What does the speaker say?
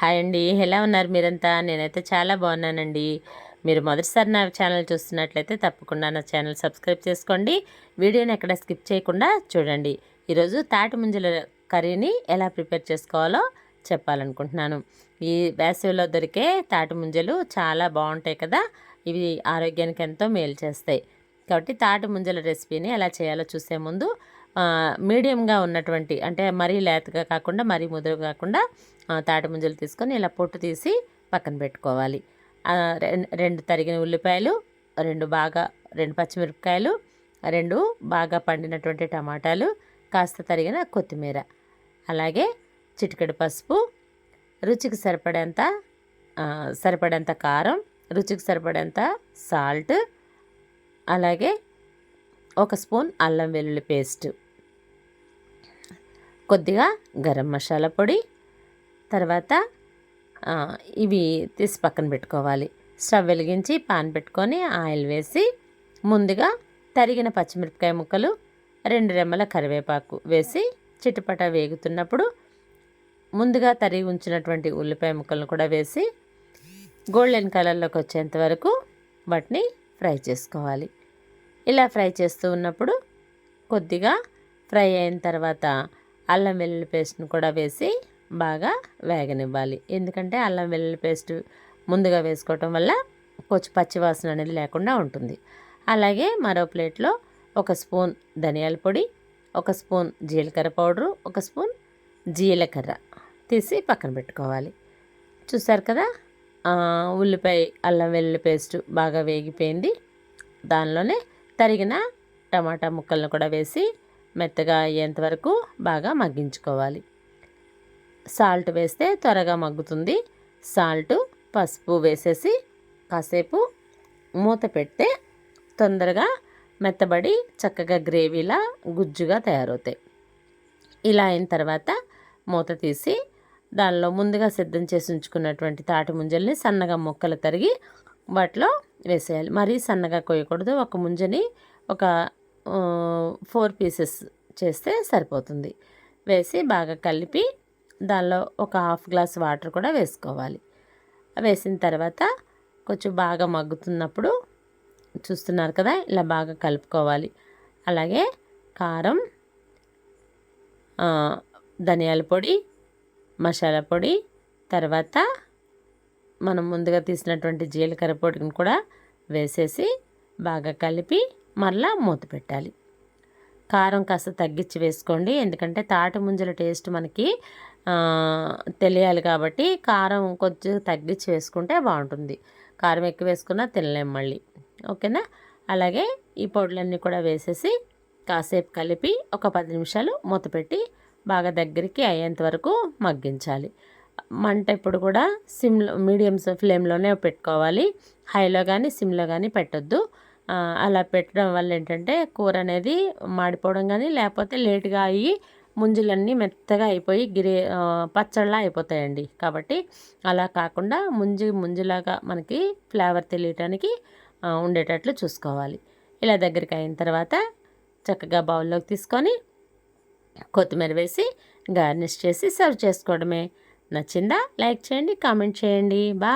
Hi అండి. ఎలా ఉన్నారు మీరంతా? నేనైతే చాలా బాగున్నానండి. మీరు మొదటిసారి నా ఛానల్ చూస్తున్నట్లయితే తప్పకుండా నా ఛానల్ సబ్స్క్రైబ్ చేసుకోండి. వీడియోని ఎక్కడ స్కిప్ చేయకుండా చూడండి. ఈరోజు తాటి ముంజల కర్రీని ఎలా ప్రిపేర్ చేసుకోవాలో చెప్పాలనుకుంటున్నాను. ఈ వేసవిలో దొరికే తాటి ముంజలు చాలా బాగుంటాయి కదా. ఇవి ఆరోగ్యానికి ఎంతో మేలు చేస్తాయి. కాబట్టి తాటి ముంజల రెసిపీని ఎలా చేయాలో చూసే ముందు మీడియంగా ఉన్నటువంటి అంటే మరీ లేతగా కాకుండా మరీ ముదురు కాకుండా తాటి ముంజలు తీసుకొని ఇలా పొట్టు తీసి పక్కన పెట్టుకోవాలి. రెండు తరిగిన ఉల్లిపాయలు రెండు బాగా రెండు పచ్చిమిరపకాయలు రెండు బాగా పండినటువంటి టమాటాలు కాస్త తరిగిన కొత్తిమీర. అలాగే చిటికెడు పసుపు రుచికి సరిపడేంత సరిపడేంత కారం రుచికి సరిపడేంత సాల్ట్ అలాగే ఒక స్పూన్ అల్లం వెల్లుల్లి పేస్ట్. కొద్దిగా గరం మసాలా పొడి తర్వాత ఇవి తీసి పక్కన పెట్టుకోవాలి. స్టవ్ వెలిగించి పాన్ పెట్టుకొని ఆయిల్ వేసి ముందుగా తరిగిన పచ్చిమిరపకాయ ముక్కలు రెండు రెమ్మల కరివేపాకు వేసి చిటపట వేగుతున్నప్పుడు ముందుగా తరిగి ఉంచినటువంటి ఉల్లిపాయ ముక్కలను కూడా వేసి గోల్డెన్ కలర్లోకి వచ్చేంత వరకు వాటిని ఫ్రై చేసుకోవాలి. ఇలా ఫ్రై చేస్తూ ఉన్నప్పుడు కొద్దిగా ఫ్రై అయిన తర్వాత అల్లం వెల్లుల్లి పేస్ట్ని కూడా వేసి బాగా వేగనివ్వాలి. ఎందుకంటే అల్లం వెల్లుల్లి పేస్ట్ ముందుగా వేసుకోవటం వల్ల కొంచెం పచ్చివాసన అనేది లేకుండా ఉంటుంది. అలాగే మరో ప్లేట్లో ఒక స్పూన్ ధనియాల పొడి ఒక స్పూన్ జీలకర్ర పౌడరు ఒక స్పూన్ జీలకర్ర తీసి పక్కన పెట్టుకోవాలి. చూసారు కదా? ఉల్లిపాయ అల్లం వెల్లుల్లి పేస్ట్ బాగా వేగిపోయింది. దానిలోనే తరిగిన టమాటా ముక్కలను కూడా వేసి మెత్తగా అయ్యేంత వరకు బాగా మగ్గించుకోవాలి. సాల్ట్ వేస్తే త్వరగా మగ్గుతుంది. సాల్ట్ పసుపు వేసేసి కాసేపు మూత పెడితే తొందరగా మెత్తబడి చక్కగా గ్రేవీలా గుజ్జుగా తయారవుతాయి. ఇలా అయిన తర్వాత మూత తీసి దానిలో ముందుగా సిద్ధం చేసి ఉంచుకున్నటువంటి తాటి ముంజల్ని సన్నగా ముక్కలు తరిగి వాటిలో వేసేయాలి. మరీ సన్నగా కొయ్యకూడదు. ఒక ముంజని ఒక ఫోర్ పీసెస్ చేస్తే సరిపోతుంది. వేసి బాగా కలిపి దానిలో ఒక హాఫ్ గ్లాస్ వాటర్ కూడా వేసుకోవాలి. వేసిన తర్వాత కొంచెం బాగా మగ్గుతున్నప్పుడు చూస్తున్నారు కదా ఇలా బాగా కలుపుకోవాలి. అలాగే కారం ధనియాల పొడి మసాలా పొడి తర్వాత మనం ముందుగా తీసినటువంటి జీలకర్ర పొడిని కూడా వేసేసి బాగా కలిపి మరలా మూత పెట్టాలి. కారం కాస్త తగ్గించి వేసుకోండి. ఎందుకంటే తాటి ముంజల టేస్ట్ మనకి తెలియాలి కాబట్టి కారం కొంచెం తగ్గించి వేసుకుంటే బాగుంటుంది. కారం ఎక్కువ వేసుకున్నా తినలేం మళ్ళీ. ఓకేనా? అలాగే ఈ పొడులన్నీ కూడా వేసేసి కాసేపు కలిపి ఒక పది నిమిషాలు మూత పెట్టి బాగా దగ్గరికి అయ్యేంత వరకు మగ్గించాలి. మంట ఇప్పుడు కూడా సిమ్లో మీడియం ఫ్లేమ్లోనే పెట్టుకోవాలి. హైలో కానీ సిమ్లో కానీ పెట్టొద్దు. అలా పెట్టడం వల్ల ఏంటంటే కూర అనేది మాడిపోవడం కానీ లేకపోతే లేటుగా అయ్యి ముంజులన్నీ మెత్తగా అయిపోయి గిరి పచ్చళ్ళలా అయిపోతాయండి. కాబట్టి అలా కాకుండా ముంజు ముంజులాగా మనకి ఫ్లేవర్ తెలియటానికి ఉండేటట్లు చూసుకోవాలి. ఇలా దగ్గరికి అయిన తర్వాత చక్కగా బౌల్లోకి తీసుకొని కొత్తిమీర వేసి గార్నిష్ చేసి సర్వ్ చేసుకోవడమే. నచ్చిందా? లైక్ చేయండి కామెంట్ చేయండి. బాయ్.